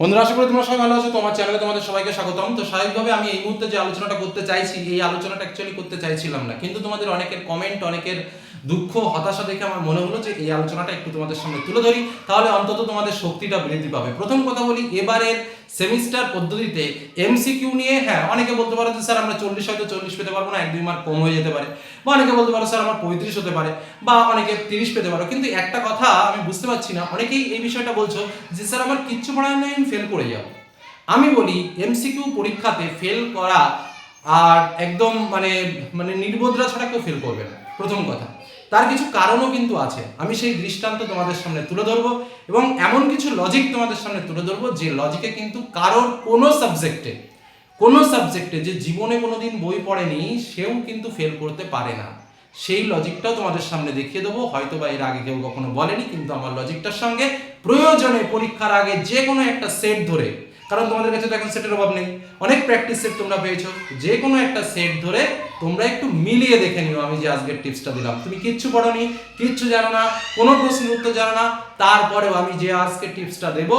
বন্ধুরা, আশা করি তোমরা সবাই ভালো আছো। তোমার চ্যানেলে তোমাদের সবাইকে স্বাগতম। তো স্বাভাবিকভাবে আমি এই মুহূর্তে যে আলোচনাটা করতে চাইছি, এই আলোচনাটা অ্যাকচুয়ালি করতে চাইছিলাম না। কিন্তু তোমাদের অনেকের কমেন্ট অনেকের দুঃখ, হতাশা দেখে আমার মনে হলো যে এই আলোচনাটা একটু তোমাদের সামনে তুলে ধরি, তাহলে অন্তত তোমাদের শক্তিটা বৃদ্ধি পাবে। প্রথম কথা বলি, এবারের সেমিস্টার পদ্ধতিতে এমসিকিউ নিয়ে হ্যাঁ অনেকে বলতে পারো যে, স্যার, আমরা চল্লিশ হয়তো চল্লিশ পেতে পারব না, এক দুই মার্ক কম হয়ে যেতে পারে। বা অনেকে বলতে পারো, স্যার, আমার পঁয়ত্রিশ হতে পারে। বা অনেকে তিরিশ পেতে পারো। কিন্তু একটা কথা আমি বুঝতে পারছি না, অনেকেই এই বিষয়টা বলছো যে, স্যার, আমার কিচ্ছু পড়ায় নেই, আমি ফেল করে যাব। আমি বলি এমসিকিউ পরীক্ষাতে ফেল করা আর একদম মানে মানে নির্বোধরা ছাড়া কেউ ফেল করবে না। প্রথম কথা। তার কিছু কারণও কিন্তু আছে। আমি সেই দৃষ্টান্ত তোমাদের সামনে তুলে ধরবো এবং এমন কিছু লজিক তোমাদের সামনে তুলে ধরবো যে লজিকে কিন্তু কারোর কোনো সাবজেক্টে কোনো সাবজেক্টে যে জীবনে কোনোদিন বই পড়েনি, সেও কিন্তু ফেল করতে পারে না। সেই লজিকটাও তোমাদের সামনে দেখিয়ে দেবো। হয়তো বা এর আগে কেউ কখনো বলেনি, কিন্তু আমার লজিকটার সঙ্গে প্রয়োজনে পরীক্ষার আগে যে কোনো একটা সেট ধরে কারণ তোমাদের কাছে তো এখন সেটের অভাব নেই। অনেক প্র্যাকটিস সেট তোমরা পেয়েছ। যে কোনো একটা সেট ধরে তোমরা একটু মিলিয়ে দেখে নিও আমি যে আজকের টিপসটা দিলাম। তুমি কিচ্ছু পড়োনি কিচ্ছু জানো না, কোনো প্রশ্নের উত্তর জানো না, তারপরেও আমি যে আজকে টিপসটা দেবো,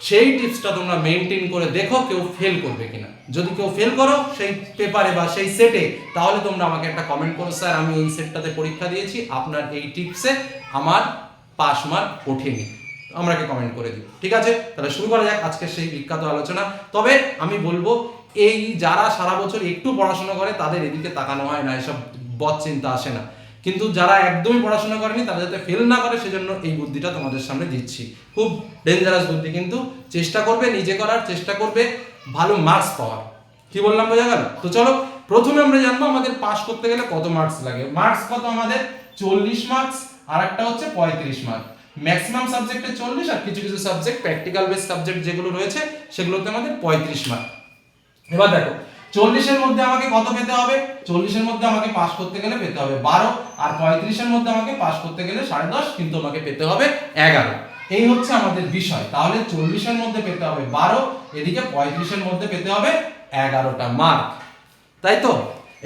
সেই টিপসটা তোমরা মেনটেন করে দেখো কেউ ফেল করবে কিনা। যদি কেউ ফেল করো সেই পেপারে বা সেই সেটে তাহলে তোমরা আমাকে একটা কমেন্ট করো, স্যার, আমি ওই সেটটাতে পরীক্ষা দিয়েছি, আপনার এই টিপসে আমার পাস মার্ক ওঠেনি। আমাকে কমেন্ট করে দিও ঠিক আছে? তাহলে শুরু করা যাক আজকের সেই বিখ্যাত আলোচনা। তবে আমি বলব, এই যারা সারা বছর একটু পড়াশোনা করে, তাদের এদিকে তাকানো হয় না, এসব বদ চিন্তা আসে না। কিন্তু যারা একদমই পড়াশোনা করেনি, তারা যাতে ফেল না করে, সেজন্য এই বুদ্ধিটা তোমাদের সামনে দিচ্ছি। খুব ডেঞ্জারাস বুদ্ধি, কিন্তু চেষ্টা করবে, নিজে করার চেষ্টা করবে, ভালো মার্কস পাওয়ার। কি বললাম, বোঝা গেল? তো চলো, প্রথমে আমরা জানব আমাদের পাস করতে গেলে কত মার্কস লাগে। মার্কস কত আমাদের? চল্লিশ মার্কস আর একটা হচ্ছে পঁয়ত্রিশ মার্ক ম্যাক্সিমাম সাবজেক্টে চল্লিশ আর কিছু কিছু সাবজেক্ট প্র্যাকটিক্যাল বেস সাবজেক্ট যেগুলো রয়েছে, সেগুলোতে আমাদের পঁয়ত্রিশ মার্ক এবার দেখো, চল্লিশের মধ্যে আমাকে কত পেতে হবে? চল্লিশের মধ্যে আমাকে পাস করতে গেলে পেতে হবে বারো, আর পঁয়ত্রিশের মধ্যে আমাকে পাস করতে গেলে সাড়ে দশ, কিন্তু আমাকে পেতে হবে এগারো। এই হচ্ছে আমাদের বিষয়। তাহলে চল্লিশের মধ্যে পেতে হবে বারো, এদিকে পঁয়ত্রিশের মধ্যে পেতে হবে এগারোটা মার্ক তাই তো?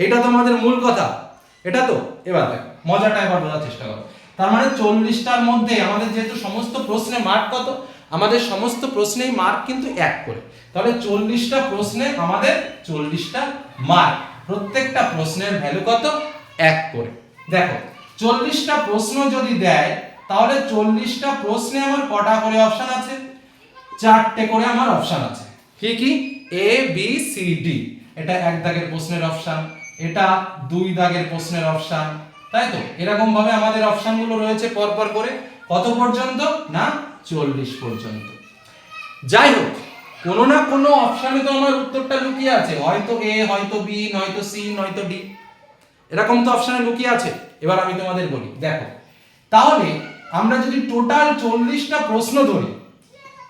এটা তো আমাদের মূল কথা। এটা তো? এবার দেখ, মজাটা এবার বোঝার চেষ্টা করো। তার মানে চল্লিশটার মধ্যে আমাদের যেহেতু সমস্ত প্রশ্নে মার্ক কত? আমাদের সমস্ত প্রশ্নেই মার্ক কিন্তু এক করে। তাহলে চল্লিশটা প্রশ্নে আমাদের চল্লিশটা মার্ক প্রত্যেকটা প্রশ্নের ভ্যালু কত? এক করে। দেখো, চল্লিশটা প্রশ্ন যদি দেয়, তাহলে চল্লিশটা প্রশ্নে আমার কটা করে অপশান আছে? চারটে করে আমার অপশান আছে। কি কি? এ বি সি ডি এটা এক দাগের প্রশ্নের অপশান এটা দুই দাগের প্রশ্নের অপশন তাই তো? এরকম ভাবে আমাদের অপশনগুলো রয়েছে পরপর করে। কত পর্যন্ত? না, চল্লিশ পর্যন্ত। যাই হোক, কোনো না কোনো অপশনে তো আমার উত্তরটা লুকিয়ে আছে। হয়তো এ হয়তো বি নয়তো সি নয়তো ডি এরকম তো অপশনে লুকিয়ে আছে। এবার আমি তোমাদের বলি, দেখো। তাহলে আমরা যদি টোটাল চল্লিশটা প্রশ্ন ধরি,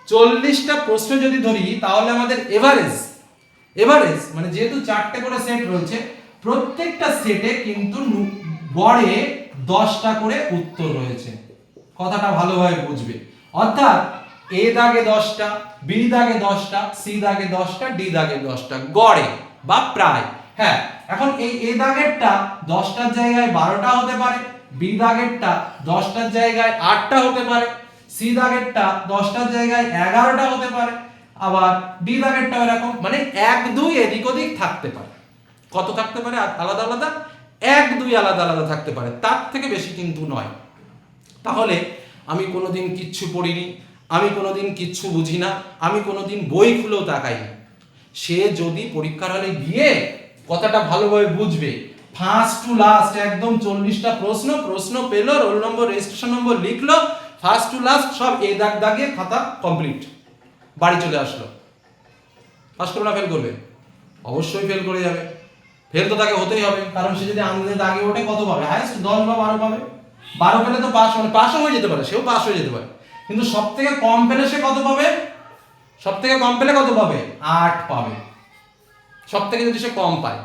চল্লিশটা প্রশ্ন যদি ধরি, তাহলে আমাদের এভারেজ এভারেজ মানে যেহেতু চারটে করে সেট রয়েছে, প্রত্যেকটা সেটে কিন্তু গড়ে দশটা করে উত্তর রয়েছে। কথাটা ভালোভাবে বুঝবে। অর্থাৎ এ দাগে দশটা, বি দাগে দশটা, সি দাগে দশটা, ডি দাগে দশটা, গড়ে বা প্রায়। হ্যাঁ এখন এই এ দাগেরটা দশটার জায়গায় বারোটা হতে পারে, বি দাগেরটা দশটার জায়গায় আটটা হতে পারে, সি দাগেরটা দশটার জায়গায় এগারোটা হতে পারে, আবার ডি দাগেরটা এরকম মানে এক দুই এদিক ওদিক থাকতে পারে। কত থাকতে পারে? আলাদা আলাদা? এক, দুই আলাদা আলাদা থাকতে পারে। তার থেকে বেশি কিন্তু নয়। তাহলে আমি কোনোদিন কিচ্ছু পড়িনি, আমি কোনোদিন কিচ্ছু বুঝি না আমি কোনোদিন বই খুলেও তাকাই না সে যদি পরীক্ষার হলে গিয়ে কথাটা ভালোভাবে বুঝবে ফার্স্ট টু লাস্ট একদম চল্লিশটা প্রশ্ন প্রশ্ন পেল রোল নম্বর রেজিস্ট্রেশন নম্বর লিখলো ফার্স্ট টু লাস্ট সব এ দাগ দাগে খাতা কমপ্লিট বাড়ি চলে আসলো। পাস করবে না ফেল করবে। অবশ্যই ফেল করে যাবে। ফেল তো তাকে হতেই হবে, কারণ সে যদি আনন্দে দাগে ওঠে, কত পাবে? হাইস্ট দশ বা বারো পাবে। বারো পেলে তো পাস মানে পাসও হয়ে যেতে পারে, সেও পাস হয়ে যেতে পারে। কিন্তু সব থেকে কম পেলে সে কত পাবে? সব থেকে কম পেলে কত পাবে? আট পাবে। সব থেকে যদি সে কম পায়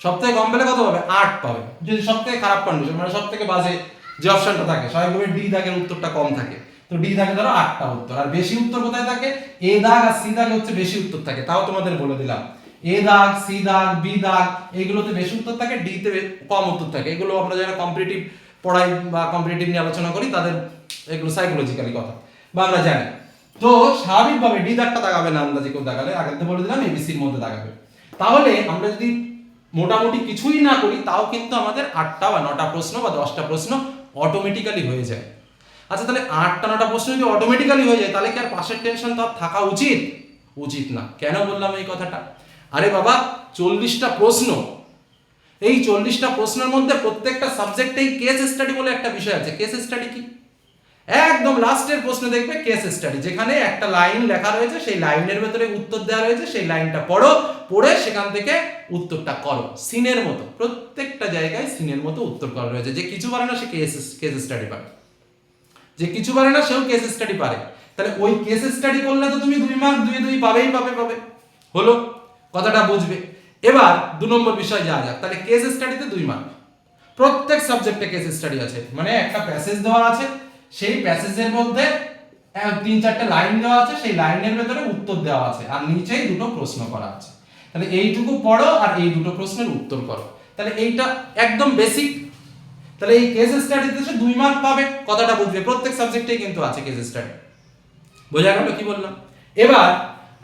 সব থেকে কম পেলে কত পাবে? আট পাবে। যদি সব থেকে খারাপ কন্ডিশন মানে সব থেকে বাজে যে অপশনটা থাকে স্বাভাবিকভাবে ডি দাগের উত্তরটা কম থাকে। তো ডি দাগে ধরো আটটা উত্তর। আর বেশি উত্তর কোথায় থাকে? এ দাগ আর সি দাগে হচ্ছে বেশি উত্তর থাকে, তাও তোমাদের বলে দিলাম। এ দাগ সি দাগ বি দাগ এইগুলোতে বেশি উত্তর থাকে ডি তে কম উত্তর থাকে। এগুলো আমরা যারা কম্পিটিটিভ পড়াই বা কম্পিটিটিভ নিয়ে আলোচনা করি, তাদের এগুলো সাইকোলজিক্যালি কথা। বা আমরা জানি। তো স্বাভাবিকভাবে ডি দাগটা দাগাবে না আন্দাজে কেউ দাগালে আগে বলে দিলাম এবিসির মধ্যে দাগাবে। তাহলে আমরা যদি মোটামুটি কিছুই না করি, তাও কিন্তু আমাদের আটটা বা নটা প্রশ্ন বা দশটা প্রশ্ন অটোমেটিক্যালি হয়ে যায়। আচ্ছা তাহলে আটটা, নটা প্রশ্ন যদি অটোমেটিক্যালি হয়ে যায়, তাহলে কি আর পাশের টেনশন তো থাকা উচিত? উচিত না। কেন বললাম এই কথাটা? আরে বাবা, চল্লিশটা প্রশ্ন। এই চল্লিশটা প্রশ্নের মধ্যে প্রত্যেকটা সাবজেক্টেই কেস স্টাডি বলে একটা বিষয় আছে। কেস স্টাডি কি? একদম লাস্টের প্রশ্ন দেখবে কেস স্টাডি যেখানে একটা লাইন লেখা রয়েছে, সেই লাইনের ভেতরে উত্তর দেওয়া রয়েছে, সেই লাইনটা পড়ো, পড়ে সেখান থেকে উত্তরটা করো। সিনের মতো, প্রত্যেকটা জায়গায় সিনের মতো উত্তর করা রয়েছে। যে কিছু পারে না, সে কেস কেস স্টাডি পারে। যে কিছু পারে না, সেও কেস স্টাডি পারে। তাহলে ওই কেস স্টাডি করলে তো তুমি দুই মার্ক দুই দুই পাবেই পাবে পাবে। হলো? কথাটা বুঝবে। এবার দু নম্বর বিষয় যা যাক। তাহলে কেস স্টাডিতে দুই মার্ক প্রত্যেক সাবজেক্টে কেস স্টাডি আছে। মানে একটা প্যাসেজ দেওয়া আছে, সেই প্যাসেজের মধ্যে তিন চারটে লাইন দেওয়া আছে, সেই লাইনের ভেতরে উত্তর দেওয়া আছে। আর নিচেই দুটো প্রশ্ন করা আছে। তাহলে এইটুকু পড়ো আর এই দুটো প্রশ্নের উত্তর করো। তাহলে এইটা একদম বেসিক তাহলে এই কেস স্টাডিতে সে দুই মার্ক পাবে। কথাটা বুঝবে। প্রত্যেক সাবজেক্টেই কিন্তু আছে কেস স্টাডি বোঝা গেল কি বললাম? এবার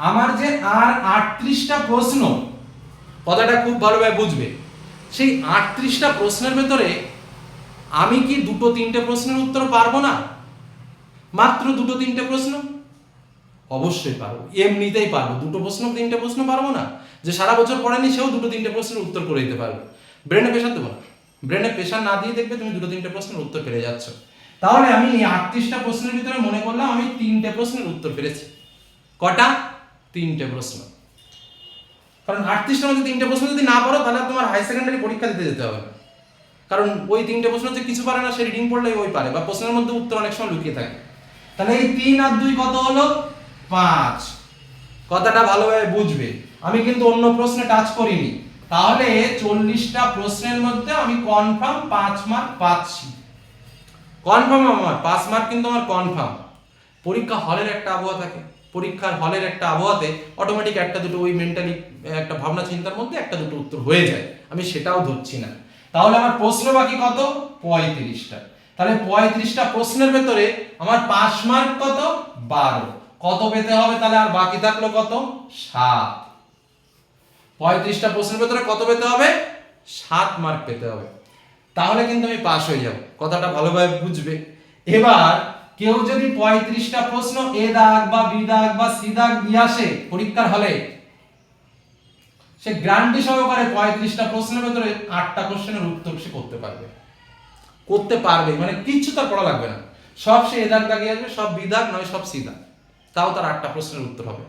আমার যে আর আটত্রিশটা প্রশ্ন, কথাটা খুব ভালোভাবে বুঝবে। সেই আটত্রিশটা প্রশ্নের ভেতরে আমি কি দুটো তিনটে প্রশ্নের উত্তর পারব না? মাত্র দুটো তিনটে প্রশ্ন? অবশ্যই পারব। এমনিতেই পারব। দুটো প্রশ্ন, তিনটে প্রশ্ন পারব না? যে সারা বছর পড়েনি, সেও দুটো তিনটে প্রশ্নের উত্তর করে দিতে পারবে। ব্রেনে প্রেশার দেবো না ব্রেনে প্রেশার না দিয়ে দেখবে তুমি দুটো তিনটে প্রশ্নের উত্তর পেরে যাচ্ছ। তাহলে আমি এই আটত্রিশটা প্রশ্নের ভিতরে মনে করলাম আমি তিনটে প্রশ্নের উত্তর পেরেছি। কটা? তিনটে প্রশ্ন। কারণ আটত্রিশটার মধ্যে তিনটে প্রশ্ন যদি না পারো, তাহলে তোমার হাই সেকেন্ডারি পরীক্ষা দিতে যেতে হবে। কারণ ওই তিনটে প্রশ্ন যে কিছু পারে না, সে রিডিং পড়লেই ওই পারে বা প্রশ্নের মধ্যে উত্তর অনেক সময় লুকিয়ে থাকে। তাহলে এই তিন আর দুই কত হলো? পাঁচ। কথাটা ভালোভাবে বুঝবে। আমি কিন্তু অন্য প্রশ্নে টাচ করিনি। তাহলে চল্লিশটা প্রশ্নের মধ্যে আমি কনফার্ম পাঁচ মার্ক পাচ্ছি। কনফার্ম আমার, পাঁচ মার্ক কিন্তু আমার কনফার্ম পরীক্ষা হলের একটা আবহাওয়া থাকে। পরীক্ষার হলের একটা আবহাওয়াতে অটোমেটিক একটা দুটো ওই মেন্টালি একটা ভাবনা চিন্তার মধ্যে একটা দুটো উত্তর হয়ে যায়। আমি সেটাও ধরছি না। তাহলে আমার প্রশ্ন বাকি কত? পঁয়ত্রিশটা। তাহলে পঁয়ত্রিশটা প্রশ্নের ভেতরে আমার পাঁচ মার্ক কত? বারো। কত পেতে হবে তাহলে আর বাকি থাকল কত? সাত। পঁয়ত্রিশটা প্রশ্নের ভেতরে কত পেতে হবে? সাত মার্ক পেতে হবে। তাহলে কিন্তু আমি পাস হয়ে যাব। কথাটা ভালোভাবে বুঝবে। এবার কেউ যদি পঁয়ত্রিশটা প্রশ্ন এ দাগ বা বি দাগ বা সি দাগ দিয়ে আসে পরীক্ষার হলে, সে গ্রান্টি সহকারে পঁয়ত্রিশটা প্রশ্নের ভেতরে আটটা কোশ্চেনের উত্তর সে করতে পারবে। করতে পারবে মানে কিচ্ছু তার পড়া লাগবে না। সব সে এ দাগ আসবে, সব বি দাগ নয়, সব সি দাগ। তাও তার আটটা প্রশ্নের উত্তর হবে।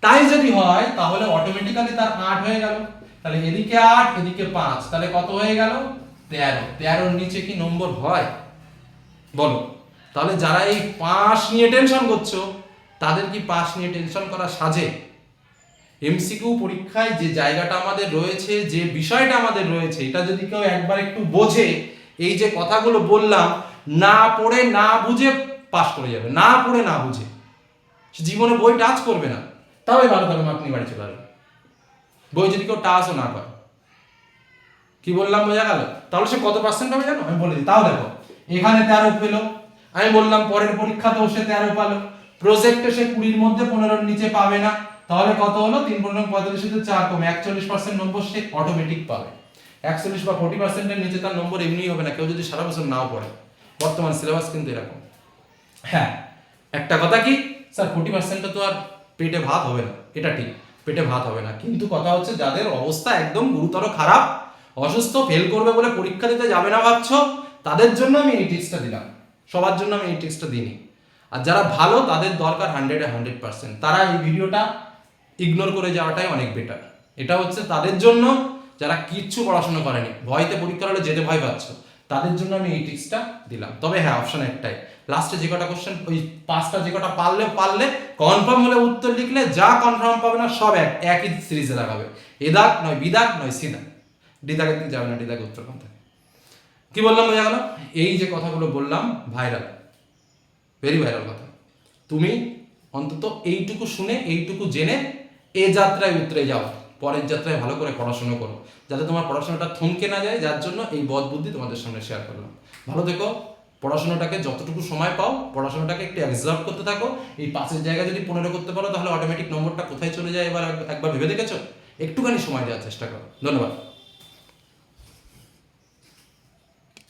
তাই যদি হয়, তাহলে অটোমেটিক্যালি তার আট হয়ে গেল। তাহলে এদিকে আট, এদিকে পাঁচ, তাহলে কত হয়ে গেল? তেরো। তেরোর নিচে কি নম্বর হয়? বলো। তাহলে যারা এই পাস নিয়ে টেনশন করছ, তাদের কি পাস নিয়ে টেনশন করা সাজে? এমসিকিউ পরীক্ষায় যে জায়গাটা আমাদের রয়েছে, যে বিষয়টা আমাদের রয়েছে, এটা যদি কেউ একবার একটু বোঝে, এই যে কথাগুলো বললাম, না পড়ে না বুঝে পাস করে যাবে, না পড়ে না বুঝে। জীবনে বই টাচ করবে না, তাও ভালো থাকবে আপনি বাড়ি চলে আসবে। বই যদি কেউ টাচও না করে। কি বললাম, বোঝা গেল? তাহলে সে কত পার্সেন্ট হবে জানো? আমি বলে দিই, তাও দেখো, এখানে তেরো পেল আমি বললাম পরের পরীক্ষাতেও সে তেরো পালো। প্রজেক্টে সে কুড়ির মধ্যে পনেরোর নিচে পাবে না। তাহলে কত হলো? তিন পনেরো পঁয়তাল্লিশ থেকে চার কমে। একচল্লিশ পার্সেন্ট নম্বর সে অটোমেটিক পাবে। একচল্লিশ বা ফোর্টি পার্সেন্টের নিচে তার নম্বর এমনিই হবে না। কেউ যদি সারা বছর নাও পড়ে। বর্তমান সিলেবাস কিন্তু এরকম। হ্যাঁ। একটা কথা কি? স্যার ফোর্টি পার্সেন্টটা তো আর পেটে ভাত হবে না। এটা ঠিক পেটে ভাত হবে না। কিন্তু কথা হচ্ছে যাদের অবস্থা একদম গুরুতর খারাপ অসুস্থ ফেল করবে বলে পরীক্ষা দিতে যাবে না ভাবছ তাদের জন্য আমি এই টিপসটা দিলাম। সবার জন্য আমি এই টিপসটা দিইনি। আর যারা ভালো, তাদের দরকার হান্ড্রেডে হান্ড্রেড পার্সেন্ট তারা এই ভিডিওটা ইগনোর করে যাওয়াটাই অনেক বেটার এটা হচ্ছে তাদের জন্য, যারা কিচ্ছু পড়াশোনা করেনি, ভয়তে পরীক্ষা হলে যেতে ভয় পাচ্ছ, তাদের জন্য আমি এই টিপসটা দিলাম। তবে হ্যাঁ অপশন একটাই। লাস্টে যে কটা কোশ্চেন ওই পাঁচটা যে কটা পারলে পারলে কনফার্ম হলে উত্তর লিখলে যা কনফার্ম পাবে না, সব এক, একই সিরিজে লাগাবে এ দাগ নয় বি দাগ নয় সি দাগ ডি দাগের দিকে যাবে না ডি দাগে উত্তর কম কি বললাম বোঝা গেল? এই যে কথাগুলো বললাম ভাইরাল ভেরি ভাইরাল কথা। তুমি অন্তত এইটুকু শুনে, এইটুকু জেনে এ যাত্রায় উতরে যাও, পরের যাত্রায় ভালো করে পড়াশোনা করো, যাতে তোমার পড়াশোনাটা থমকে না যায়, যার জন্য এই বদ বুদ্ধি তোমাদের সামনে শেয়ার করলাম। ভালো থেকো, পড়াশোনাটাকে যতটুকু সময় পাও, পড়াশোনাটাকে একটু অ্যাবজর্ভ করতে থাকো। এই পাশের জায়গায় যদি পনেরো করতে পারো, তাহলে অটোমেটিক নম্বরটা কোথায় চলে যায় এবার একবার ভেবে দেখেছ? একটুখানি সময় দেওয়ার চেষ্টা করো। ধন্যবাদ।